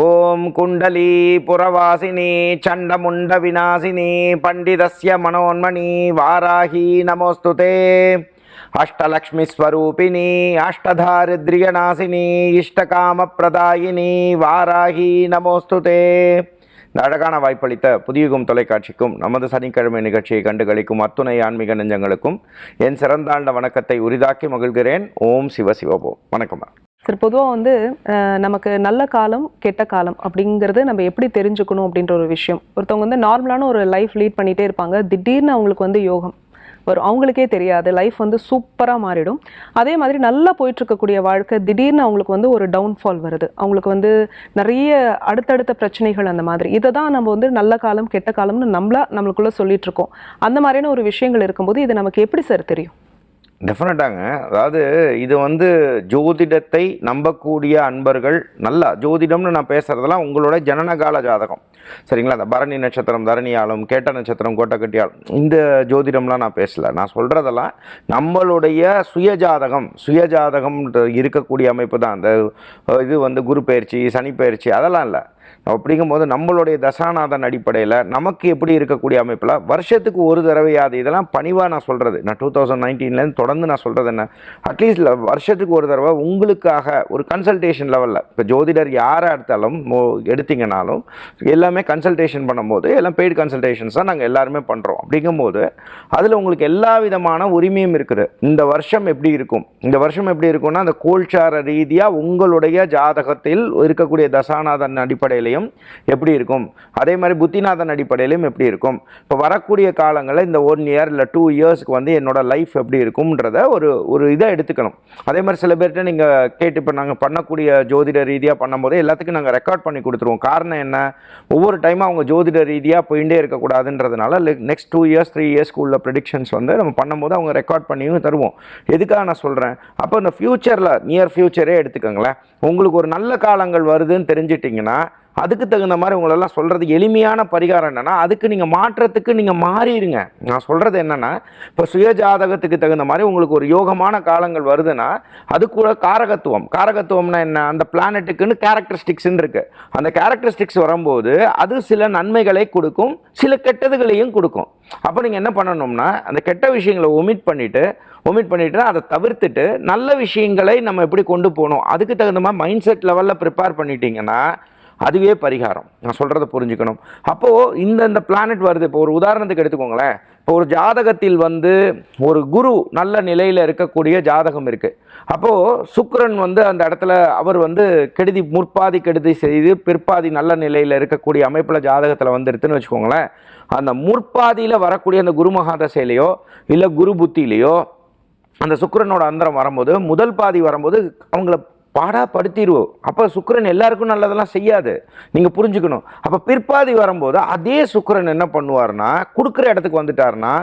ஓம் குண்டலி புறவாசினி சண்டமுண்ட விநாசினி பண்டிதஸ்ய மனோன்மணி வாராகி நமோஸ்துதே. அஷ்டலக்ஷ்மிஸ்வரூபிணி அஷ்டதாரித்ரியநாசினி இஷ்டகாம பிரதாயினி வாராகி நமோஸ்துதே. இந்த அழகான வாய்ப்பளித்த புதியுகம் தொலைக்காட்சிக்கும் நமது சனிக்கிழமை நிகழ்ச்சியை கண்டு களிக்கும் அத்துணை ஆன்மீக நெஞ்சங்களுக்கும் என் சிறந்தாண்ட வணக்கத்தை உரிதாக்கி மகிழ்கிறேன். ஓம் சிவ சிவபோ. வணக்கம் சார் பொதுவாக வந்து நமக்கு நல்ல காலம் கெட்ட காலம் அப்படிங்கிறது நம்ம எப்படி தெரிஞ்சுக்கணும் அப்படின்ற ஒரு விஷயம். ஒருத்தவங்க வந்து நார்மலான ஒரு லைஃப் லீட் பண்ணிகிட்டே இருப்பாங்க. திடீர்னு அவங்களுக்கு வந்து யோகம் வரும். அவங்களுக்கே தெரியாது. லைஃப் வந்து சூப்பராக மாறிடும். அதே மாதிரி நல்லா போயிட்டு இருக்கக்கூடிய வாழ்க்கை திடீர்னு அவங்களுக்கு வந்து ஒரு டவுன்ஃபால் வருது. அவங்களுக்கு வந்து நிறைய அடுத்தடுத்த பிரச்சனைகள் அந்த மாதிரி. இதை தான் நம்ம வந்து நல்ல காலம் கெட்ட காலம்னு நம்மளா நம்மளுக்குள்ளே சொல்லிகிட்ருக்கோம் அந்த மாதிரியான ஒரு விஷயங்கள் இருக்கும்போது இது நமக்கு எப்படி சார் தெரியும்? டெஃபினட்டாங்க அதாவது இது வந்து ஜோதிடத்தை நம்பக்கூடிய அன்பர்கள் நல்லா ஜோதிடம்னு நான் பேசுகிறதெல்லாம் உங்களோட ஜனனகால ஜாதகம். சரிங்களா? அந்த பரணி நட்சத்திரம் தரணியாலும் கேட்ட நட்சத்திரம் கோட்டக்கட்டியாலும் இந்த ஜோதிடம்லாம் நான் பேசலை. நான் சொல்கிறதெல்லாம் நம்மளுடைய சுயஜாதகம் சுயஜாதகம் இருக்கக்கூடிய அமைப்பு தான். அந்த இது வந்து குரு பயிற்சி சனி பயிற்சி அதெல்லாம் இல்லை. அப்படிங்கும்போது நம்மளுடைய தசாநாதன் அடிப்படையில் நமக்கு எப்படி இருக்கக்கூடிய அமைப்பில் வருஷத்துக்கு ஒரு தடவையாவது இதெல்லாம் பணிவாக நான் சொல்கிறது நான் டூ தௌசண்ட் நைன்டீன்லேருந்து தொடர்ந்து நான் சொல்கிறது என்ன? அட்லீஸ்ட் வருஷத்துக்கு ஒரு தடவை உங்களுக்காக ஒரு கன்சல்டேஷன் லெவலில் இப்போ ஜோதிடர் யாரை எடுத்தாலும் எடுத்தீங்கனாலும் எல்லாமே கன்சல்டேஷன் பண்ணும்போது எல்லாம் பெய்டு கன்சல்டேஷன்ஸ் தான் நாங்கள் எல்லாருமே பண்ணுறோம் அப்படிங்கும்போது அதில் உங்களுக்கு எல்லா விதமான உரிமையும் இருக்குது. இந்த வருஷம் எப்படி இருக்கும்? இந்த வருஷம் எப்படி இருக்கும்னா அந்த கோல்சார ரீதியாக உங்களுடைய ஜாதகத்தில் இருக்கக்கூடிய தசாநாதன் அடிப்படையிலையும் எப்படி இருக்கும்? அதே மாதிரி புத்திநாதன் அடிப்படையிலையும் எப்படி இருக்கும்? இப்போ வரக்கூடிய காலங்களில் இந்த ஒன் இயர் இல்லை டூ இயர்ஸ்க்கு வந்து என்னோட லைஃப் எப்படி இருக்கும்ன்றத ஒரு ஒரு இதை எடுத்துக்கணும். அதே மாதிரி சில பேர்கிட்ட நீங்கள் கேட்டு இப்போ நாங்கள் பண்ணக்கூடிய ஜோதிட ரீதியாக பண்ணும்போது எல்லாத்துக்கும் நாங்கள் ரெக்கார்ட் பண்ணி கொடுத்துருவோம். காரணம் என்ன? ஒவ்வொரு டைமும் அவங்க ஜோதிட ரீதியாக போயிட்டே இருக்கக்கூடாதுன்றதுனால நெக்ஸ்ட் டூ இயர்ஸ் த்ரீ இயர்ஸ்க்கு உள்ள ப்ரெடிக்ஷன்ஸ் வந்து நம்ம பண்ணும்போது அவங்க ரெக்கார்ட் பண்ணியும் தருவோம். எதுக்காக நான் சொல்கிறேன் அப்போ இந்த ஃப்யூச்சரில் நியர் ஃப்யூச்சரே எடுத்துக்கோங்களேன். உங்களுக்கு ஒரு நல்ல காலங்கள் வருதுன்னு தெரிஞ்சிட்டிங்கன்னா அதுக்கு தகுந்த மாதிரி உங்களெல்லாம் சொல்கிறது எளிமையான பரிகாரம் என்னென்னா அதுக்கு நீங்கள் மாற்றத்துக்கு நீங்கள் மாறிடுங்க. நான் சொல்கிறது என்னென்னா இப்போ சுயஜாதகத்துக்கு தகுந்த மாதிரி உங்களுக்கு ஒரு யோகமான காலங்கள் வருதுன்னா அது கூட காரகத்துவம். காரகத்துவம்னா என்ன? அந்த பிளானெட்டுக்குன்னு கேரக்டரிஸ்டிக்ஸ்ன்னு இருக்குது அந்த கேரக்டரிஸ்டிக்ஸ் வரும்போது அது சில நன்மைகளை கொடுக்கும் சில கெட்டதுகளையும் கொடுக்கும். அப்போ நீங்கள் என்ன பண்ணணும்னா அந்த கெட்ட விஷயங்களை ஒமிட் பண்ணிவிட்டு ஒமிட் பண்ணிவிட்டு அதை தவிர்த்துட்டு நல்ல விஷயங்களை நம்ம எப்படி கொண்டு போகணும்? அதுக்கு தகுந்த மாதிரி மைண்ட் செட் லெவலில் ப்ரிப்பேர் பண்ணிட்டீங்கன்னா அதுவே பரிகாரம். நான் சொல்கிறத புரிஞ்சுக்கணும். அப்போது இந்த இந்த பிளானட் வருது. இப்போ ஒரு உதாரணத்துக்கு எடுத்துக்கோங்களேன். இப்போ ஒரு ஜாதகத்தில் வந்து ஒரு குரு நல்ல நிலையில் இருக்கக்கூடிய ஜாதகம் இருக்குது அப்போது சுக்கரன் வந்து அந்த இடத்துல அவர் வந்து கெடுதி முற்பாதி கெடுதி செய்து பிற்பாதி நல்ல நிலையில் இருக்கக்கூடிய அமைப்பில் ஜாதகத்தில் வந்துருதுன்னு வச்சுக்கோங்களேன். அந்த முற்பாதியில் வரக்கூடிய அந்த குரு மகாதசையிலையோ இல்லை குரு புத்தியிலையோ அந்த சுக்கரனோட அந்தரம் வரும்போது முதல் பாதி வரும்போது அவங்கள பாடாப்படுத்திடுவோம் அப்போ சுக்கரன் எல்லாருக்கும் நல்லதெல்லாம் செய்யாது. நீங்கள் புரிஞ்சுக்கணும். அப்போ பிற்பாதி வரும்போது அதே சுக்கரன் என்ன பண்ணுவார்னா கொடுக்குற இடத்துக்கு வந்துட்டார்னா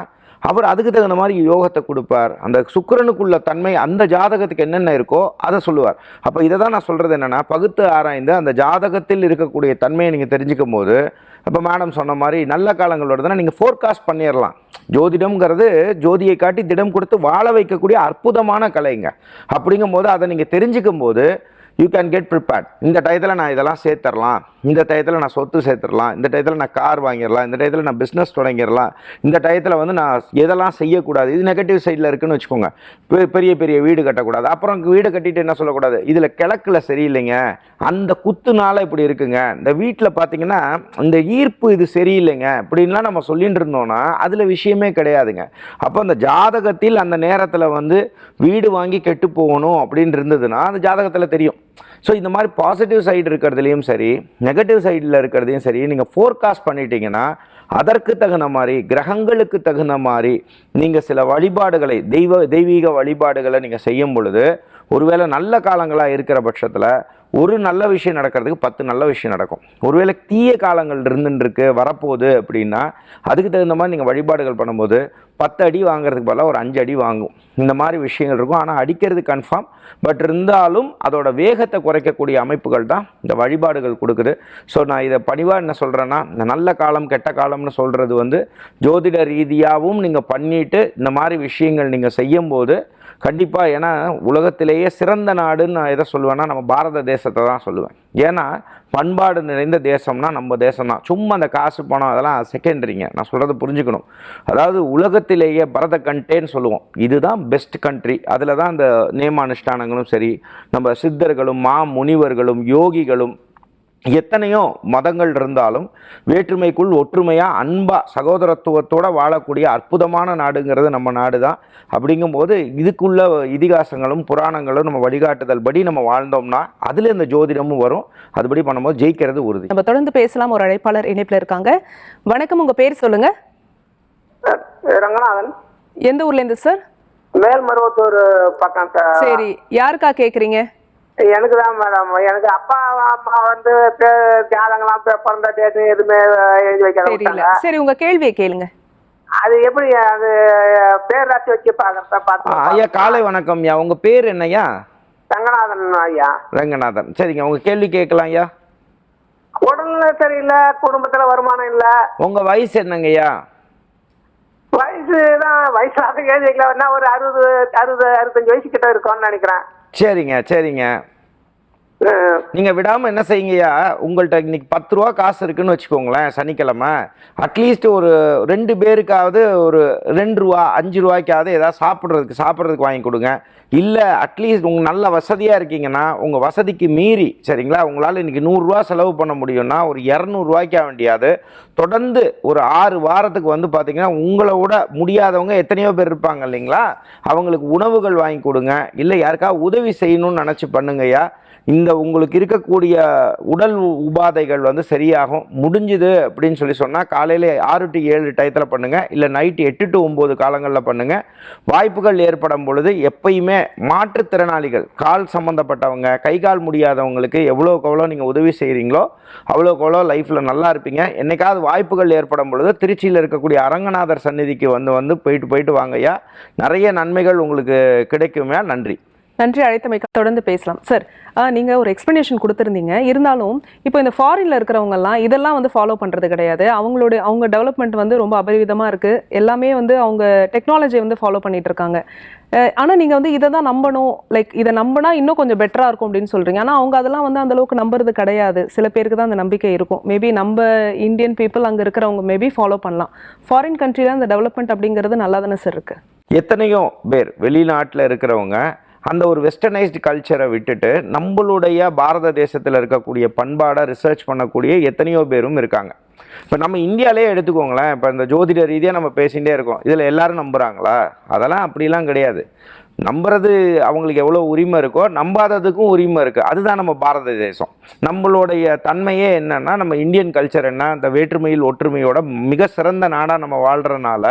அவர் அதுக்கு தகுந்த மாதிரி யோகத்தை கொடுப்பார். அந்த சுக்கிரனுக்குள்ள தன்மை அந்த ஜாதகத்துக்கு என்னென்ன இருக்கோ அதை சொல்லுவார். அப்போ இதை தான் நான் சொல்கிறது என்னென்னா பகுத்து ஆராய்ந்து அந்த ஜாதகத்தில் இருக்கக்கூடிய தன்மையை நீங்கள் தெரிஞ்சுக்கும் போது இப்போ மேடம் சொன்ன மாதிரி நல்ல காலங்கள் வருதுன்னா நீங்கள் ஃபோர்காஸ்ட் பண்ணிடலாம் ஜோதிடம்ங்கிறது ஜோதியை காட்டி திடம் கொடுத்து வாழ வைக்கக்கூடிய அற்புதமான கலைங்க. அப்படிங்கும்போது அதை நீங்கள் தெரிஞ்சுக்கும் போது யூ கேன் கெட் ப்ரிப்பேர்ட் இந்த டயத்தில் நான் இதெல்லாம் சேர்த்துடலாம் இந்த டயத்தில் நான் சொத்து சேர்த்துடலாம் இந்த டயத்தில் நான் கார் வாங்கிடலாம் இந்த டயத்தில் நான் பிஸ்னஸ் தொடங்கிடலாம் இந்த டயத்தில் வந்து நான் எதெல்லாம் செய்யக்கூடாது. இது நெகட்டிவ் சைடில் இருக்குன்னு வச்சுக்கோங்க. பெ- பெரிய பெரிய வீடு கட்டக்கூடாது. அப்புறம் வீடு கட்டிட்டு என்ன சொல்லக்கூடாது? இதில் கிழக்கில் சரியில்லைங்க. அந்த குத்துனால இப்படி இருக்குங்க. இந்த வீட்டில் பார்த்தீங்கன்னா இந்த ஈர்ப்பு இது சரியில்லைங்க. இப்படின்லாம் நம்ம சொல்லிட்டு இருந்தோம்னா அதில் விஷயமே கிடையாதுங்க. அப்போ அந்த ஜாதகத்தில் அந்த நேரத்தில் வந்து வீடு வாங்கி கெட்டு போகணும் அப்படின்னு இருந்ததுன்னா அந்த ஜாதகத்தில் தெரியும். ஸோ இந்த மாதிரி பாசிட்டிவ் சைடு இருக்கிறதுலையும் சரி நெகட்டிவ் சைடில் இருக்கிறதையும் சரி நீங்கள் ஃபோர்காஸ்ட் பண்ணிட்டீங்கன்னா அதற்கு தகுந்த மாதிரி கிரகங்களுக்கு தகுந்த மாதிரி நீங்கள் சில வழிபாடுகளை தெய்வ தெய்வீக வழிபாடுகளை நீங்கள் செய்யும் பொழுது ஒருவேளை நல்ல காலங்களாக இருக்கிற பட்சத்தில் ஒரு நல்ல விஷயம் நடக்கிறதுக்கு பத்து நல்ல விஷயம் நடக்கும். ஒருவேளை தீய காலங்கள் இருந்துன்னு வரப்போகுது அப்படின்னா அதுக்கு தகுந்த மாதிரி நீங்கள் வழிபாடுகள் பண்ணும்போது பத்து அடி வாங்குறதுக்கு பதிலாக ஒரு அஞ்சு அடி வாங்கும். இந்த மாதிரி விஷயங்கள் இருக்கும். ஆனால் அடிக்கிறது கன்ஃபார்ம் பட் இருந்தாலும் அதோட வேகத்தை குறைக்கக்கூடிய அமைப்புகள் தான் இந்த வழிபாடுகள் கொடுக்குது. ஸோ நான் இதை பணிவாக என்ன சொல்கிறேன்னா இந்த நல்ல காலம் கெட்ட காலம்னு சொல்கிறது வந்து ஜோதிட ரீதியாகவும் நீங்கள் பண்ணிட்டு இந்த மாதிரி விஷயங்கள் நீங்கள் செய்யும்போது கண்டிப்பாக ஏன்னா உலகத்திலேயே சிறந்த நாடுன்னு நான் எதை சொல்லுவேன்னா நம்ம பாரத தேசத்தை தான் சொல்லுவேன். ஏன்னா பண்பாடு நிறைந்த தேசம்னா நம்ம தேசம் தான் சும்மா அந்த காசு பணம் அதெல்லாம் செகண்டரிங்க. நான் சொல்கிறத புரிஞ்சுக்கணும். அதாவது உலகத்திலேயே பரத கண்டேன்னு சொல்லுவோம். இதுதான் பெஸ்ட் கண்ட்ரி அதில் தான் இந்த நியமானுஷ்டானங்களும் சரி நம்ம சித்தர்களும் மா முனிவர்களும் யோகிகளும் எத்தனையோ மதங்கள் இருந்தாலும் வேற்றுமைக்குள் ஒற்றுமையாக அன்பா சகோதரத்துவத்தோட வாழக்கூடிய அற்புதமான நாடுங்கிறது நம்ம நாடு தான் அப்படிங்கும்போது இதுக்குள்ள இதிகாசங்களும் புராணங்களும் நம்ம வழிகாட்டுதல் படி நம்ம வாழ்ந்தோம்னா அதில் இந்த ஜோதிடமும் வரும். அதுபடி பண்ணும்போது ஜெயிக்கிறது உறுதி. நம்ம தொடர்ந்து பேசலாம். ஒரு அழைப்பாளர் இணைப்புல இருக்காங்க. வணக்கம். உங்க பேர் சொல்லுங்க. சார், ரங்கநாதன். எந்த ஊர்ல இருந்து சார்? மேல்மருவத்தூர் பக்கம் சார். சரி. யாருக்கா கேக்குறீங்க? எனக்கு தான் மேடம் எனக்கு அப்பா அம்மா வந்து ஜாதகம்லாம் பிறந்த டேட்டு எதுவுமே எழுதி வைக்க தெரியல. விட்டாங்க. சரி உங்க கேள்வியை கேளுங்க. அது எப்படி அது பேர் ராசி வச்சு பாக்குறத ஆ, ஐயா காலை வணக்கம் ஐயா. உங்கள் பேர் என்னய்யா ரங்கநாதன் ஐயா. ரங்கநாதன். சரிங்க உங்கள் கேள்வி கேட்கலாம் ஐயா. உடல்நிலை சரியில்லை குடும்பத்துல வருமானம் இல்ல. உங்கள் வயசு என்னங்கய்யா வயசு தான் வயசாக எழுதி வைக்கல என்ன ஒரு அறுபது அறுபது அறுபத்தஞ்சு வயசு கிட்ட இருக்கும்னு நினைக்கிறேன். சரிங்க சரிங்க. நீங்கள் விடாமல் என்ன செய்யுங்கய்யா? உங்கள்கிட்ட இன்னைக்கு பத்து ரூபா காசு இருக்குன்னு வச்சுக்கோங்களேன் சனிக்கிழமை. அட்லீஸ்ட் ஒரு ரெண்டு பேருக்காவது ஒரு ரெண்டு ரூபா அஞ்சு ரூபாய்க்காவது ஏதாவது சாப்பிட்றதுக்கு சாப்பிட்றதுக்கு வாங்கி கொடுங்க. இல்லை அட்லீஸ்ட் உங்கள் நல்ல வசதியாக இருக்கீங்கன்னா உங்கள் வசதிக்கு மீறி சரிங்களா? உங்களால் இன்றைக்கி நூறுரூவா செலவு பண்ண முடியும்னா ஒரு இரநூறுவாய்க்கா வேண்டியாது. தொடர்ந்து ஒரு ஆறு வாரத்துக்கு வந்து பார்த்தீங்கன்னா உங்களை விட முடியாதவங்க எத்தனையோ பேர் இருப்பாங்க இல்லைங்களா? அவங்களுக்கு உணவுகள் வாங்கி கொடுங்க. இல்லை யாருக்காவது உதவி செய்யணும்னு நினச்சி பண்ணுங்கய்யா. இந்த உங்களுக்கு இருக்கக்கூடிய உடல் உபாதைகள் வந்து சரியாகும். முடிஞ்சுது அப்படின்னு சொல்லி சொன்னால் காலையில் ஆறு டு ஏழு டயத்தில் பண்ணுங்கள் இல்லை நைட்டு எட்டு டு ஒம்பது காலங்களில் பண்ணுங்கள் வாய்ப்புகள் ஏற்படும் பொழுது எப்பயுமே மாற்றுத்திறனாளிகள் கால் சம்மந்தப்பட்டவங்க கை கால் முடியாதவங்களுக்கு எவ்வளோக்கு எவ்வளோ நீங்கள் உதவி செய்கிறீங்களோ அவ்வளோக்கு எவ்வளோ லைஃப்பில் நல்லா இருப்பீங்க. என்னைக்காவது வாய்ப்புகள் ஏற்படும் பொழுது திருச்சியில் இருக்கக்கூடிய அரங்கநாதர் சந்நிதிக்கு வந்து வந்து போயிட்டு போயிட்டு வாங்கய்யா. நிறைய நன்மைகள் உங்களுக்கு கிடைக்குமே நன்றி. நன்றி அழைத்தமைக்கு தொடர்ந்து பேசலாம். சார் நீங்க ஒரு எக்ஸ்பிளனேஷன் கொடுத்துருந்தீங்க. இருந்தாலும் இப்போ இந்த ஃபாரின்ல இருக்கிறவங்க எல்லாம் இதெல்லாம் வந்து ஃபாலோ பண்றது கிடையாது. அவங்களுடைய அவங்க டெவலப்மெண்ட் வந்து ரொம்ப அபரிவிதமா இருக்கு. எல்லாமே வந்து அவங்க டெக்னாலஜியை வந்து ஃபாலோ பண்ணிட்டு இருக்காங்க. ஆனால் நீங்கள் வந்து இதை தான் நம்பணும். லைக் இதை நம்பினா இன்னும் கொஞ்சம் பெட்டராக இருக்கும் அப்படின்னு சொல்கிறீங்க ஆனால் அவங்க அதெல்லாம் வந்து அந்தளவுக்கு நம்புறது கிடையாது. சில பேருக்கு தான் அந்த நம்பிக்கை இருக்கும். மேபி நம்ம இந்தியன் பீப்புள் அங்கே இருக்கிறவங்க மேபி ஃபாலோ பண்ணலாம். ஃபாரின் கண்ட்ரியில் அந்த டெவலப்மெண்ட் அப்படிங்கிறது நல்லா தானே சார் இருக்குது எத்தனையோ பேர் வெளிநாட்டில் இருக்கிறவங்க அந்த ஒரு வெஸ்டர்னைஸ்டு கல்ச்சரை விட்டுட்டு நம்மளுடைய பாரத தேசத்தில் இருக்கக்கூடிய பண்பாடை ரிசர்ச் பண்ணக்கூடிய எத்தனையோ பேரும் இருக்காங்க. இப்போ நம்ம இந்தியாவிலே எடுத்துக்கோங்களேன். இப்போ இந்த ஜோதிட ரீதியாக நம்ம பேசிகிட்டே இருக்கோம். இதில் எல்லாரும் நம்புகிறாங்களா அதெல்லாம் அப்படிலாம் கிடையாது. நம்புறது அவங்களுக்கு எவ்வளோ உரிமை இருக்கோ நம்பாததுக்கும் உரிமை இருக்குது அதுதான் நம்ம பாரத தேசம். நம்மளுடைய தன்மையே என்னன்னா நம்ம இந்தியன் கல்ச்சர் என்ன இந்த வேற்றுமையில் ஒற்றுமையோட மிக சிறந்த நாடாக நம்ம வாழ்கிறனால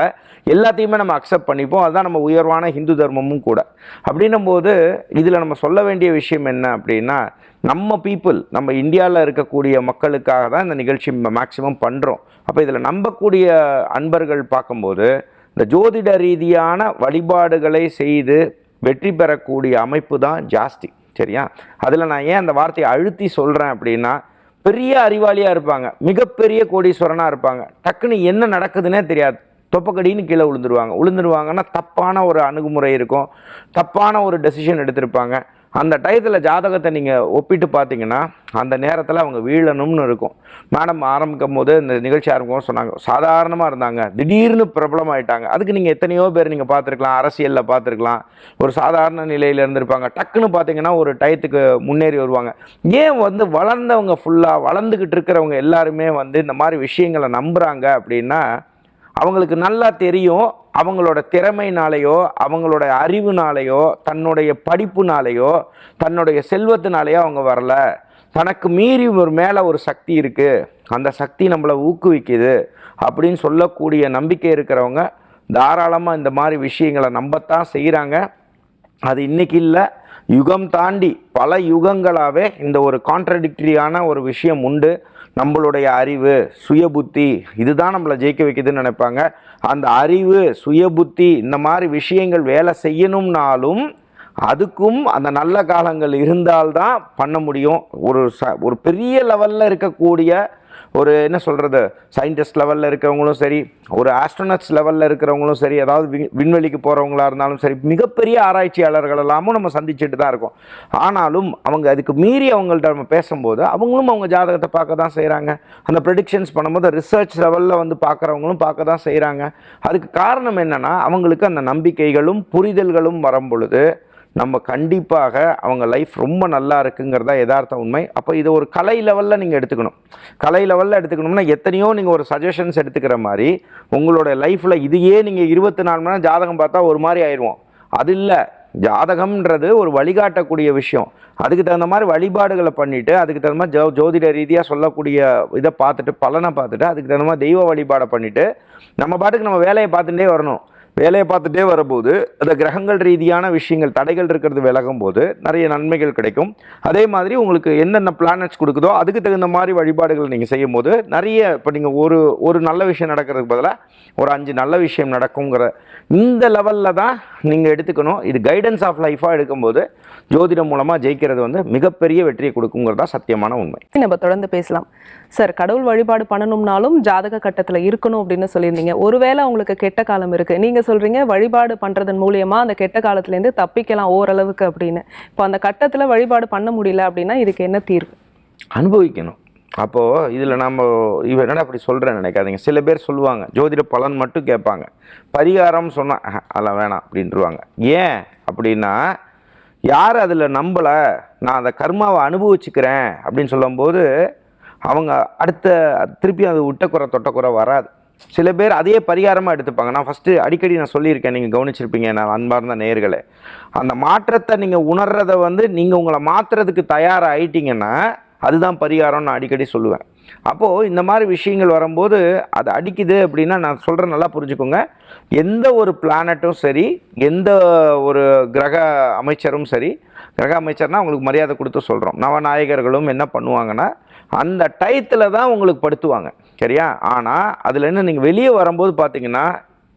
எல்லாத்தையுமே நம்ம அக்செப்ட் பண்ணிப்போம். அதுதான் நம்ம உயர்வான ஹிந்து தர்மமும் கூட. அப்படின்னும் போது இதில் நம்ம சொல்ல வேண்டிய விஷயம் என்ன அப்படின்னா நம்ம பீப்புள் நம்ம இந்தியாவில் இருக்கக்கூடிய மக்களுக்காக தான் இந்த நிகழ்ச்சி மேக்ஸிமம் பண்ணுறோம் அப்போ இதில் நம்பக்கூடிய அன்பர்கள் பார்க்கும்போது இந்த ஜோதிட ரீதியான வழிபாடுகளை செய்து வெற்றி பெறக்கூடிய அமைப்பு தான் ஜாஸ்தி சரியா? அதில் நான் ஏன் அந்த வார்த்தையை அழுத்தி சொல்கிறேன் அப்படின்னா பெரிய அறிவாளியாக இருப்பாங்க மிகப்பெரிய கோடீஸ்வரனாக இருப்பாங்க. டக்குன்னு என்ன நடக்குதுன்னே தெரியாது. தொப்பக்கடின்னு கீழே விழுந்துருவாங்க விழுந்துருவாங்கன்னா தப்பான ஒரு அணுகுமுறை இருக்கும். தப்பான ஒரு டெசிஷன் எடுத்திருப்பாங்க. அந்த டயத்தில் ஜாதகத்தை நீங்கள் ஒப்பிட்டு பார்த்தீங்கன்னா அந்த நேரத்தில் அவங்க வீழணும்னு இருக்கும். மேடம் ஆரம்பிக்கும் போது இந்த நிகழ்ச்சி ஆரம்பிக்கும் சொன்னாங்க சாதாரணமாக இருந்தாங்க. திடீர்னு பிரபலமாயிட்டாங்க. அதுக்கு நீங்கள் எத்தனையோ பேர் நீங்கள் பார்த்துருக்கலாம். அரசியலில் பார்த்துருக்கலாம். ஒரு சாதாரண நிலையில் இருந்திருப்பாங்க. டக்குன்னு பார்த்தீங்கன்னா ஒரு டயத்துக்கு முன்னேறி வருவாங்க. ஏன் வந்து வளர்ந்தவங்க ஃபுல்லாக வளர்ந்துக்கிட்டு இருக்கிறவங்க எல்லாருமே வந்து இந்த மாதிரி விஷயங்களை நம்புகிறாங்க அப்படின்னா அவங்களுக்கு நல்லா தெரியும் அவங்களோட திறமைனாலேயோ அவங்களோட அறிவுனாலேயோ தன்னுடைய படிப்புனாலேயோ தன்னுடைய செல்வத்தினாலேயோ அவங்க வரல. தனக்கு மீறி ஒரு மேலே ஒரு சக்தி இருக்குது அந்த சக்தி நம்மளை ஊக்குவிக்குது அப்படின்னு சொல்லக்கூடிய நம்பிக்கை இருக்கிறவங்க தாராளமாக இந்த மாதிரி விஷயங்களை நம்பத்தான் செய்கிறாங்க அது இன்னைக்கு இல்லை. யுகம் தாண்டி பல யுகங்களாகவே இந்த ஒரு கான்ட்ரடிக்டரியான ஒரு விஷயம் உண்டு. நம்மளுடைய அறிவு சுயபுத்தி இதுதான் நம்மளை ஜெயிக்க வைக்குதுன்னு நினைப்பாங்க. அந்த அறிவு சுயபுத்தி இந்த மாதிரி விஷயங்கள் வேலை செய்யணும்னாலும் அதுக்கும் அந்த நல்ல காலங்கள் இருந்தால்தான் பண்ண முடியும். ஒரு ச ஒரு பெரிய லெவலில் இருக்கக்கூடிய ஒரு என்ன சொல்கிறது சயின்டிஸ்ட் லெவலில் இருக்கிறவங்களும் சரி ஒரு ஆஸ்ட்ரோனட்ஸ் லெவலில் இருக்கிறவங்களும் சரி அதாவது விண்வெளிக்கு போகிறவங்களா இருந்தாலும் சரி மிகப்பெரிய ஆராய்ச்சியாளர்கள் எல்லாமும் நம்ம சந்திச்சுட்டு தான் இருக்கோம். ஆனாலும் அவங்க அதுக்கு மீறி அவங்கள்ட்ட நம்ம பேசும்போது அவங்களும் அவங்க ஜாதகத்தை பார்க்க தான் செய்கிறாங்க அந்த ப்ரெடிக்ஷன்ஸ் பண்ணும்போது ரிசர்ச் லெவலில் வந்து பார்க்குறவங்களும் பார்க்க தான் செய்கிறாங்க அதுக்கு காரணம் என்னென்னா அவங்களுக்கு அந்த நம்பிக்கைகளும் புரிதல்களும் வரும் பொழுது நம்ம கண்டிப்பாக அவங்க லைஃப் ரொம்ப நல்லா இருக்குங்கிறதா யதார்த்த உண்மை. அப்போ இது ஒரு கலை லெவலில் நீங்கள் எடுத்துக்கணும். கலை லெவலில் எடுத்துக்கணும்னா எத்தனையோ நீங்கள் ஒரு சஜஷன்ஸ் எடுத்துக்கிற மாதிரி உங்களோட லைஃப்பில் இதையே நீங்கள் இருபத்தி நாலு மணி நேரம் ஜாதகம் பார்த்தா ஒரு மாதிரி ஆயிடுவோம். அது இல்லை. ஜாதகம்ன்றது ஒரு வழிகாட்டக்கூடிய விஷயம். அதுக்கு தகுந்த மாதிரி வழிபாடுகளை பண்ணிவிட்டு அதுக்கு தகுந்த மாதிரி ஜோ ஜோதிட ரீதியாக சொல்லக்கூடிய இதை பார்த்துட்டு பலனை பார்த்துட்டு அதுக்கு தகுந்த மாதிரி தெய்வ வழிபாடை பண்ணிவிட்டு நம்ம பாட்டுக்கு நம்ம வேலையை பார்த்துட்டே வரணும். வேலையை பார்த்துட்டே வரும்போது அந்த கிரகங்கள் ரீதியான விஷயங்கள் தடைகள் இருக்கிறது விலகும் போது நிறைய நன்மைகள் கிடைக்கும். அதே மாதிரி உங்களுக்கு என்னென்ன பிளானட்ஸ் கொடுக்குதோ அதுக்கு தகுந்த மாதிரி வழிபாடுகள் நீங்கள் செய்யும் போது நிறைய இப்போ நீங்கள் ஒரு ஒரு நல்ல விஷயம் நடக்கிறதுக்கு பதிலாக ஒரு அஞ்சு நல்ல விஷயம் நடக்குங்கிற இந்த லெவலில் தான் நீங்கள் எடுத்துக்கணும். இது கைடன்ஸ் ஆஃப் லைஃபாக எடுக்கும்போது ஜோதிடம் மூலமாக ஜெயிக்கிறது வந்து மிகப்பெரிய வெற்றியை கொடுக்குங்கிறதா சத்தியமான உண்மை. நம்ம தொடர்ந்து பேசலாம். சார் கடவுள் வழிபாடு பண்ணணும்னாலும் ஜாதக கட்டத்துல இருக்கணும் அப்படின்னு சொல்லியிருந்தீங்க. ஒருவேளை உங்களுக்கு கெட்ட காலம் இருக்கு. நீங்க சொல்றீங்க வழிபாடு பண்றதன் மூலியமா அந்த கெட்ட காலத்துல இருந்து தப்பிக்கலாம் ஓரளவுக்கு அப்படின்னு. இப்போ அந்த கட்டத்துல வழிபாடு பண்ண முடியல அப்படின்னா இதுக்கு என்ன தீர்வு? அனுபவிக்கணும். அப்போது இதில் நம்ம இவ என்னடா அப்படி சொல்கிறேன்னு நினைக்காதீங்க. சில பேர் சொல்லுவாங்க ஜோதிட பலன் மட்டும் கேட்பாங்க. பரிகாரம் சொன்னால் அதெல்லாம் வேணாம் அப்படின்ட்டுருவாங்க ஏன் அப்படின்னா யார் அதில் நம்பலை? நான் அந்த கர்மாவை அனுபவிச்சுக்கிறேன் அப்படின்னு சொல்லும்போது அவங்க அடுத்த திருப்பி அது விட்டக்குறை தொட்டக்குறை வராது. சில பேர் அதையே பரிகாரமாக எடுத்துப்பாங்க. நான் ஃபஸ்ட்டு அடிக்கடி நான் சொல்லியிருக்கேன் நீங்கள் கவனிச்சிருப்பீங்க நான் அன்பார்ந்த நேர்களை அந்த மாற்றத்தை நீங்கள் உணர்றதை வந்து நீங்கள் உங்களை மாற்றுறதுக்கு தயாராகிட்டீங்கன்னா அதுதான் பரிகாரம்னு நான் அடிக்கடி சொல்லுவேன். அப்போது இந்த மாதிரி விஷயங்கள் வரும்போது அது அடிக்குது அப்படின்னா நான் சொல்கிறேன் நல்லா புரிஞ்சுக்கோங்க. எந்த ஒரு பிளானட்டும் சரி எந்த ஒரு கிரக அமைச்சரும் சரி கிரக அமைச்சர்னா உங்களுக்கு மரியாதை கொடுத்து சொல்கிறோம் நவநாயகர்களும் என்ன பண்ணுவாங்கன்னா அந்த டயத்தில் தான் உங்களுக்கு படுத்துவாங்க. சரியா? ஆனால் அதில் என்ன நீங்கள் வெளியே வரும்போது பார்த்தீங்கன்னா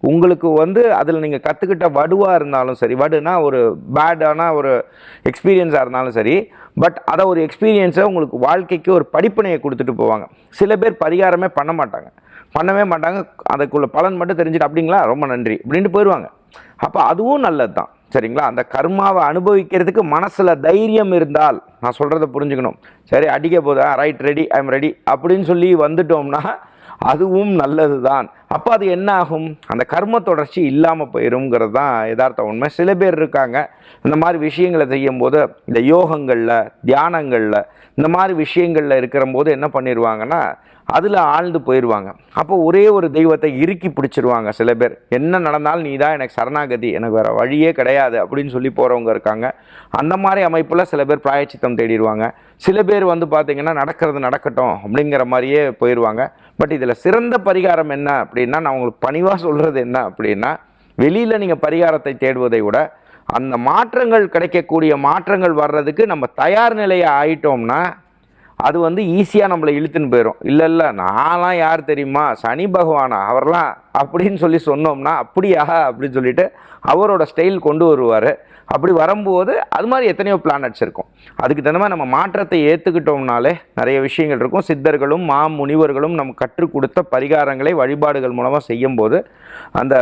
உங்களுக்கு வந்து அதில் நீங்கள் கற்றுக்கிட்ட வடுவாக இருந்தாலும் சரி வடுனா ஒரு பேடான ஒரு எக்ஸ்பீரியன்ஸாக இருந்தாலும் சரி பட் அதை ஒரு எக்ஸ்பீரியன்ஸை உங்களுக்கு வாழ்க்கைக்கு ஒரு படிப்பினையை கொடுத்துட்டு போவாங்க. சில பேர் பரிகாரமே பண்ண மாட்டாங்க. பண்ணவே மாட்டாங்க. அதுக்குள்ள பலன் மட்டும் தெரிஞ்சுட்டு அப்படிங்களா? ரொம்ப நன்றி. அப்படின்ட்டு போயிடுவாங்க. அப்போ அதுவும் நல்லது தான் சரிங்களா? அந்த கர்மாவை அனுபவிக்கிறதுக்கு மனசில் தைரியம் இருந்தால் நான் சொல்கிறத புரிஞ்சுக்கணும். சரி அடிக்க போதா? ரைட் ரெடி ஐம் ரெடி அப்படின்னு சொல்லி வந்துட்டோம்னா அதுவும் நல்லது தான் அப்போ அது என்ன ஆகும் அந்த கர்ம தொடர்ச்சி இல்லாமல் போயிருங்கிறது தான் யதார்த்த உண்மை. சில பேர் இருக்காங்க. இந்த மாதிரி விஷயங்களை செய்யும்போது இந்த யோகங்களில் தியானங்களில் இந்த மாதிரி விஷயங்களில் இருக்கிற போது என்ன பண்ணிடுவாங்கன்னா அதில் ஆழ்ந்து போயிடுவாங்க அப்போ ஒரே ஒரு தெய்வத்தை இறுக்கி பிடிச்சிருவாங்க சில பேர். என்ன நடந்தாலும் நீ தான் எனக்கு சரணாகதி எனக்கு வேறு வழியே கிடையாது அப்படின்னு சொல்லி போகிறவங்க இருக்காங்க. அந்த மாதிரி அமைப்பில் சில பேர் பிராயச்சித்தம் தேடிடுவாங்க சில பேர் வந்து பார்த்திங்கன்னா நடக்கிறது நடக்கட்டும் அப்படிங்கிற மாதிரியே போயிடுவாங்க பட் இதில் சிறந்த பரிகாரம் என்ன அப்படின்னா நான் உங்களுக்கு பணிவாக சொல்கிறது என்ன அப்படின்னா வெளியில் நீங்கள் பரிகாரத்தை தேடுவதை விட அந்த மாற்றங்கள் கிடைக்கக்கூடிய மாற்றங்கள் வர்றதுக்கு நம்ம தயார் நிலையை ஆயிட்டோம்னா அது வந்து ஈஸியாக நம்மளை இழுத்துன்னு போயிடும் இல்லை இல்லை நான்லாம் யார் தெரியுமா? சனி பகவானா அவர்லாம் அப்படின்னு சொல்லி சொன்னோம்னா அப்படியா? அப்படின்னு சொல்லிட்டு அவரோட ஸ்டைல் கொண்டு வருவார். அப்படி வரும்போது அது மாதிரி எத்தனையோ பிளானட்ஸ் இருக்கும் அதுக்கு தகுந்த மாதிரி நம்ம மாற்றத்தை ஏற்றுக்கிட்டோம்னாலே நிறைய விஷயங்கள் இருக்கும். சித்தர்களும் மா முனிவர்களும் நம்ம கற்றுக் கொடுத்த பரிகாரங்களை வழிபாடுகள் மூலமாக செய்யும்போது அந்த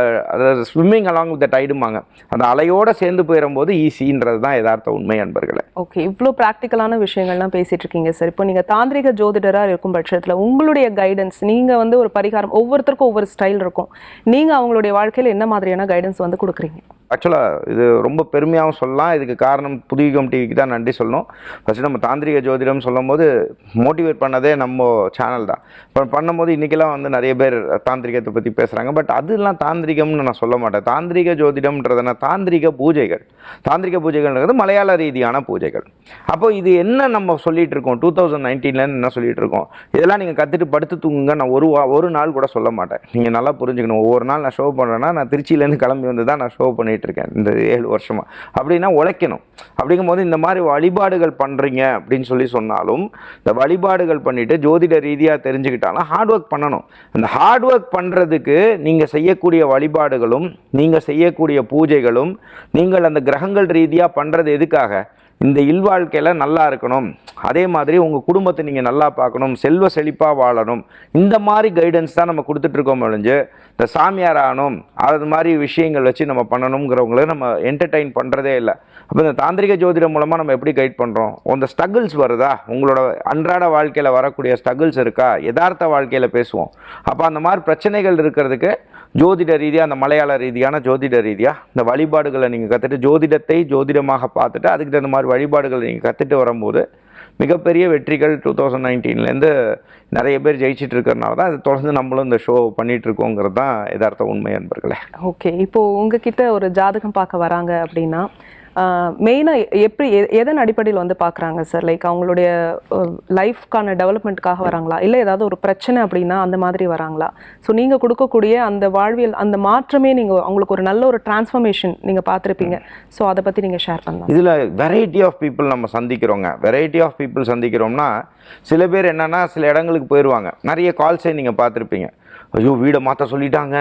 ஸ்விம்மிங் அலாங் வித் டைடுமாங்க அந்த அலையோடு சேர்ந்து போயிடும்போது ஈஸின்றது தான் யதார்த்த உண்மை அன்பர்களே. ஓகே இவ்வளோ ப்ராக்டிக்கலான விஷயங்கள்லாம் பேசிகிட்டு இருக்கீங்க சார் இப்போ நீங்கள் தாந்திரிக ஜோதிடராக இருக்கும் பட்சத்தில் உங்களுடைய கைடன்ஸ் நீங்கள் வந்து ஒரு பரிகாரம் ஒவ்வொருத்தருக்கும் ஒவ்வொரு ஸ்டைல் இருக்கும். நீங்கள் அவங்களுடைய வாழ்க்கையில் என்ன மாதிரியான கைடன்ஸ் வந்து கொடுக்குறீங்க? ஆக்சுவலாக இது ரொம்ப பெருமையாகவும் சொல்லலாம். இதுக்கு காரணம் புதுயுகம் டிவிக்கு தான் நன்றி சொல்லணும். ஃபஸ்ட்டு நம்ம தாந்திரிக ஜோதிடம் சொல்லும்போது மோட்டிவேட் பண்ணதே நம்ம சேனல் தான். இப்போ பண்ணும்போது இன்றைக்கெல்லாம் வந்து நிறைய பேர் தாந்திரிகத்தை பற்றி பேசுகிறாங்க பட் அதெல்லாம் தாந்திரிகம்னு நான் சொல்ல மாட்டேன். தாந்திரிக ஜோதிடம்ன்றதுனா தாந்திரிக பூஜைகள். தாந்திரிக பூஜைகள்ன்றது மலையாள ரீதியான பூஜைகள். அப்போது இது என்ன நம்ம சொல்லிகிட்டு இருக்கோம்? டூ தௌசண்ட் நைன்டீன்லேருந்து என்ன சொல்லிகிட்டு இருக்கோம்? இதெல்லாம் நீங்கள் கற்றுட்டு படுத்து தூங்குங்க. நான் ஒரு வா- ஒரு நாள் கூட சொல்ல மாட்டேன். நீங்கள் நல்லா புரிஞ்சுக்கணும். ஒவ்வொரு நாள் நான் ஷோ பண்ணுறேன்னா நான் திருச்சியிலேருந்து கிளம்பி வந்து தான் நான் ஷோ பண்ணிட்டு இருக்கேன் இந்த ஏழு வருஷமாக அப்படின்னா உழைக்கணும். அப்படிங்கும்போது இந்த மாதிரி வழிபாடுகள் பண்ணுறீங்க அப்படின்னு சொல்லி சொன்னாலும் இந்த வழிபாடுகள் பண்ணிவிட்டு ஜோதிட ரீதியாக தெரிஞ்சுக்கிட்டாலும் ஹார்ட் ஒர்க் பண்ணணும். அந்த ஹார்ட் ஒர்க் பண்ணுறதுக்கு நீங்கள் செய்யக்கூடிய வழிபாடுகளும் நீங்கள் செய்யக்கூடிய பூஜைகளும் நீங்கள் அந்த கிரகங்கள் ரீதியாக பண்ணுறது எதுக்காக? இந்த இல்வாழ்க்கையில் நல்லா இருக்கணும். அதே மாதிரி உங்கள் குடும்பத்தை நீங்கள் நல்லா பார்க்கணும். செல்வ செழிப்பாக வாழணும். இந்த மாதிரி கைடன்ஸ் தான் நம்ம கொடுத்துட்ருக்கோம் ஒழிஞ்சு இந்த சாமியார் ஆகணும். அது மாதிரி விஷயங்கள் வச்சு நம்ம பண்ணணுங்கிறவங்கள நம்ம என்டர்டெயின் பண்ணுறதே இல்லை. அப்போ இந்த தாந்திரிக ஜோதிடம் மூலமாக நம்ம எப்படி கைட் பண்ணுறோம் அந்த ஸ்ட்ரகிள்ஸ் வருதா? உங்களோட அன்றாட வாழ்க்கையில் வரக்கூடிய ஸ்ட்ரகிள்ஸ் இருக்கா? யதார்த்த வாழ்க்கையில் பேசுவோம். அப்போ அந்த மாதிரி பிரச்சனைகள் இருக்கிறதுக்கு ஜோதிட ரீதியாக அந்த மலையாள ரீதியான ஜோதிட ரீதியாக இந்த வழிபாடுகளை நீங்கள் கற்றுட்டு ஜோதிடத்தை ஜோதிடமாக பார்த்துட்டு அதுக்கு தகுந்த மாதிரி வழிபாடுகளை நீங்கள் கற்றுட்டு வரும்போது மிகப்பெரிய வெற்றிகள் டூ தௌசண்ட் நைன்டீன்லேருந்து நிறைய பேர் ஜெயிச்சிட்டு இருக்கிறனால தான் அது தொடர்ந்து நம்மளும் இந்த ஷோ பண்ணிகிட்ருக்கோங்கிறது தான் யதார்த்த உண்மை என்பர்களே ஓகே இப்போது உங்ககிட்ட ஒரு ஜாதகம் பார்க்க வராங்க அப்படின்னா மெயினாக எப்படி எ- எதன் அடிப்படையில் வந்து பார்க்குறாங்க சார் லைக் அவங்களுடைய லைஃப்க்கான டெவலப்மெண்ட்காக வராங்களா? இல்லை ஏதாவது ஒரு பிரச்சனை அப்படின்னா அந்த மாதிரி வராங்களா? ஸோ நீங்கள் கொடுக்கக்கூடிய அந்த வாழ்வியல் அந்த மாற்றமே நீங்கள் அவங்களுக்கு ஒரு நல்ல ஒரு டிரான்ஸ்ஃபர்மேஷன் நீங்கள் பார்த்துருப்பீங்க. ஸோ அதை பற்றி நீங்கள் ஷேர் பண்ணலாம். இதில் வெரைட்டி ஆஃப் பீப்புள் நம்ம சந்திக்கிறோங்க. வெரைட்டி ஆஃப் பீப்புள் சந்திக்கிறோம்னா சில பேர் என்னன்னா சில இடங்களுக்கு போயிடுவாங்க. நிறைய கால்ஸே நீங்கள் பார்த்துருப்பீங்க. ஐயோ வீடை மாற்ற சொல்லிட்டாங்க.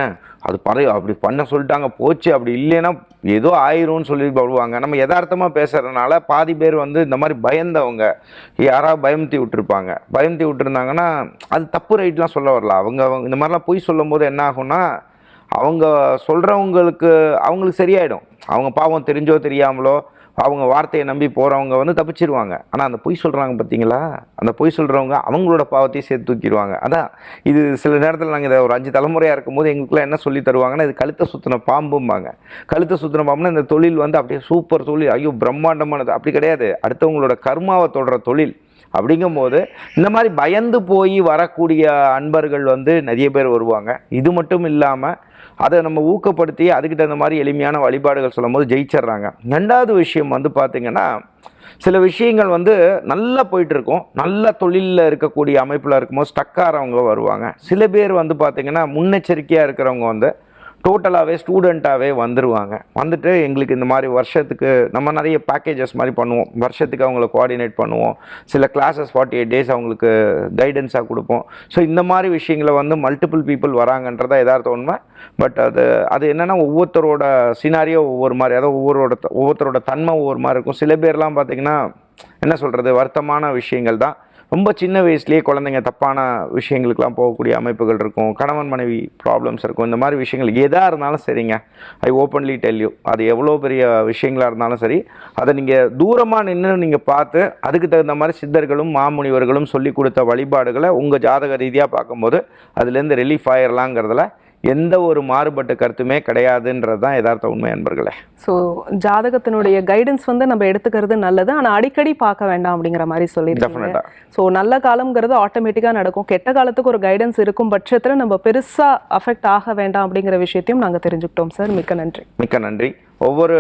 அது பறை அப்படி பண்ண சொல்லிட்டாங்க. போச்சு அப்படி இல்லைன்னா ஏதோ ஆயிரும்னு சொல்லி வருவாங்க. நம்ம யதார்த்தமாக பேசுகிறதுனால பாதி பேர் வந்து இந்த மாதிரி பயந்தவங்க யாராவது பயமுத்தி விட்டுருப்பாங்க. பயமுத்தி விட்டுருந்தாங்கன்னா அது தப்பு ரைட்லாம் சொல்ல வரல. அவங்க அவங்க இந்த மாதிரிலாம் பொய் சொல்லும் போது என்ன ஆகும்னா அவங்க சொல்கிறவங்களுக்கு அவங்களுக்கு சரியாயிடும். அவங்க பாவம் தெரிஞ்சோ தெரியாமலோ அவங்க வார்த்தையை நம்பி போகிறவங்க வந்து தப்பிச்சிருவாங்க. ஆனால் அந்த பொய் சொல்கிறாங்க பார்த்தீங்களா அந்த பொய் சொல்கிறவங்க அவங்களோட பாவத்தையும் சேர்த்து தூக்கிடுவாங்க. அதான் இது சில நேரத்தில் நாங்கள் இதை ஒரு அஞ்சு தலைமுறையாக இருக்கும்போது எங்களுக்குலாம் என்ன சொல்லி தருவாங்கன்னா இது கழுத்தை சுற்றின பாம்பும்பாங்க. கழுத்தை சுற்றின பாம்புனா இந்த தொழில் வந்து அப்படியே சூப்பர் தொழில். ஐயோ பிரம்மாண்டமானது. அப்படி கிடையாது. அடுத்தவங்களோட கர்மாவை தொடர தொழில். அப்படிங்கும்போது இந்த மாதிரி பயந்து போய் வரக்கூடிய அன்பர்கள் வந்து நிறைய பேர் வருவாங்க. இது மட்டும் இல்லாமல் அதை நம்ம ஊக்கப்படுத்தி அதுக்கு தகுந்த மாதிரி எளிமையான வழிபாடுகள் சொல்லும்போது ஜெயிச்சிடுறாங்க. ரெண்டாவது விஷயம் வந்து பார்த்திங்கன்னா சில விஷயங்கள் வந்து நல்லா போயிட்டுருக்கும். நல்ல தொழிலில் இருக்கக்கூடிய அமைப்பில் இருக்கும்போது ஸ்டக் ஆகிறவங்க வருவாங்க. சில பேர் வந்து பார்த்திங்கன்னா முன்னெச்சரிக்கையாக இருக்கிறவங்க வந்து டோட்டலாகவே ஸ்டூடெண்ட்டாகவே வந்துடுவாங்க வந்துட்டு எங்களுக்கு இந்த மாதிரி வருஷத்துக்கு நம்ம நிறைய பேக்கேஜஸ் மாதிரி பண்ணுவோம். வருஷத்துக்கு அவங்கள கோஆர்டினேட் பண்ணுவோம். சில கிளாஸஸ் ஃபார்ட்டி எயிட் டேஸ் அவங்களுக்கு கைடன்ஸாக கொடுப்போம். ஸோ இந்த மாதிரி விஷயங்களை வந்து மல்டிபிள் பீப்புள் வராங்கன்றதா எதார்த்த உண்மை. பட் அது அது என்னென்னா ஒவ்வொருத்தரோட சினாரியோ ஒவ்வொரு மாதிரி அதாவது ஒவ்வொருவோட ஒவ்வொருத்தரோட தன்மை ஒவ்வொரு மாதிரி இருக்கும். சில பேர்லாம் பார்த்திங்கன்னா என்ன சொல்கிறது வருத்தமான விஷயங்கள் தான். ரொம்ப சின்ன வயசுலேயே குழந்தைங்க தப்பான விஷயங்களுக்கெலாம் போகக்கூடிய அமைப்புகள் இருக்கும். கணவன் மனைவி ப்ராப்ளம்ஸ் இருக்கும். இந்த மாதிரி விஷயங்கள் எதாக இருந்தாலும் சரிங்க. ஐ ஓப்பன்லி டெல் யூ அது எவ்வளோ பெரிய விஷயங்களாக இருந்தாலும் சரி அதை நீங்கள் தூரமாக நின்று நீங்கள் பார்த்து அதுக்கு தகுந்த மாதிரி சித்தர்களும் மாமுனிவர்களும் சொல்லி கொடுத்த வழிபாடுகளை உங்கள் ஜாதக ரீதியாக பார்க்கும்போது அதுலேருந்து ரிலீஃப் ஆயிடலாங்கிறதுல எந்த ஒரு மாறுபட்ட கருத்துமே கிடையாதுன்றது தான் யதார்த்த உண்மை நண்பர்களே ஸோ ஜாதகத்தினுடைய கைடன்ஸ் வந்து நம்ம எடுத்துக்கிறது நல்லது. ஆனால் அடிக்கடி பார்க்க வேண்டாம் அப்படிங்கிற மாதிரி சொல்லியிருக்கீங்க. ஸோ நல்ல காலம்ங்கிறது ஆட்டோமேட்டிக்காக நடக்கும். கெட்ட காலத்துக்கு ஒரு கைடன்ஸ் இருக்கும் பட்சத்தில் நம்ம பெருசாக அஃபெக்ட் ஆக வேண்டாம் அப்படிங்கிற விஷயத்தையும் நாங்கள் தெரிஞ்சுக்கிட்டோம் சார் மிக்க நன்றி. மிக்க நன்றி. ஒவ்வொரு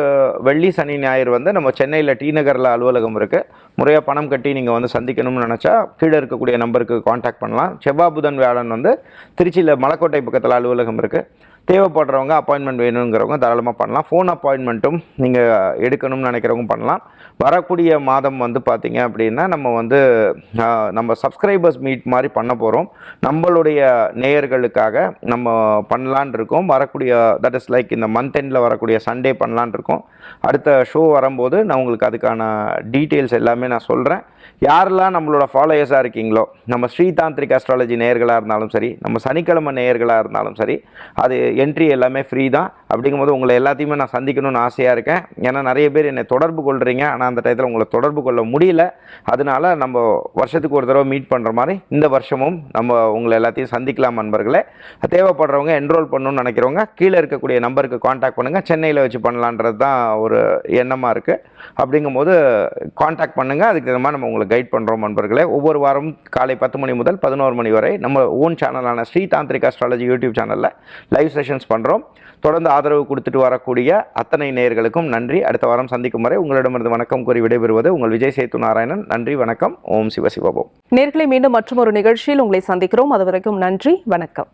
வெள்ளி சனி ஞாயிறு வந்து நம்ம சென்னையில் டி நகரில் அலுவலகம் இருக்குது முறையாக பணம் கட்டி நீங்கள் வந்து சந்திக்கணும்னு நினச்சா கீழே இருக்கக்கூடிய நம்பருக்கு காண்டாக்ட் பண்ணலாம். செவ்வாய் புதன் வியாழன் வந்து திருச்சியில் மலக்கோட்டை பக்கத்தில் அலுவலகம் இருக்குது தேவைப்படுறவங்க அப்பாயின்மெண்ட் வேணுங்கிறவங்க தாராளமாக பண்ணலாம். ஃபோன் அப்பாயின்மெண்ட்டும் நீங்கள் எடுக்கணும்னு நினைக்கிறவங்க பண்ணலாம். வரக்கூடிய மாதம் வந்து பார்த்திங்க அப்படின்னா நம்ம வந்து நம்ம சப்ஸ்கிரைபர்ஸ் மீட் மாதிரி பண்ண போகிறோம் நம்மளுடைய நேயர்களுக்காக நம்ம பண்ணலான் இருக்கோம். வரக்கூடிய தட் இஸ் லைக் இந்த மந்த் எண்டில் வரக்கூடிய சண்டே பண்ணலான் இருக்கோம். அடுத்த ஷோ வரும்போது நான் உங்களுக்கு அதுக்கான டீட்டெயில்ஸ் எல்லாமே நான் சொல்கிறேன் யாரெல்லாம் நம்மளோட ஃபாலோயர்ஸாக இருக்கீங்களோ நம்ம ஸ்ரீதாந்திரிக் அஸ்ட்ராலஜி நேயர்களாக இருந்தாலும் சரி நம்ம சனிக்கிழமை நேயர்களாக இருந்தாலும் சரி அது என்ட்ரி எல்லாமே ஃப்ரீ தான். அப்படிங்கும்போது உங்களை எல்லாத்தையுமே நான் சந்திக்கணும்னு ஆசையாக இருக்கேன். ஏன்னா நிறைய பேர் என்னை தொடர்பு கொள்கிறீங்க ஆனால் அந்த டயத்தில் உங்களை தொடர்பு கொள்ள முடியல. அதனால நம்ம வருஷத்துக்கு ஒரு தடவை மீட் பண்ணுற மாதிரி இந்த வருஷமும் நம்ம உங்களை எல்லாத்தையும் சந்திக்கலாம் நண்பர்களே. தேவைப்படுறவங்க என்ரோல் பண்ணணும்னு நினைக்கிறவங்க கீழே இருக்கக்கூடிய நம்பருக்கு காண்டாக்ட் பண்ணுங்கள் சென்னையில் வச்சு பண்ணலான்றது தான் ஒரு எண்ணமாக இருக்குது அப்படிங்கும்போது காண்டாக்ட் பண்ணுங்கள் அதுக்கு தகுந்த மாதிரி நம்ம உங்களை கைட் பண்ணுறோம் நண்பர்களே. ஒவ்வொரு வாரமும் காலை பத்து மணி முதல் பதினோரு மணி வரை நம்ம ஓன் சேனலான ஸ்ரீ தாந்திரிக் அஸ்ட்ராலஜி யூடியூப் சேனலில் லைவ் செஷன் செஷன்ஸ் பண்ணுறோம் தொடர்ந்து ஆதரவு கொடுத்துட்டு வரக்கூடிய அத்தனை நேயர்களுக்கும் நன்றி. அடுத்த வாரம் சந்திக்கும் வரை உங்களிடமிருந்து வணக்கம் கூறி விடைபெறுவது உங்கள் விஜய் சேத்து நாராயணன். நன்றி வணக்கம். ஓம் சிவசிவபோம் நேர்களை மீண்டும் மற்றும் ஒரு நிகழ்ச்சியில் உங்களை சந்திக்கிறோம். அது வரைக்கும் நன்றி வணக்கம்.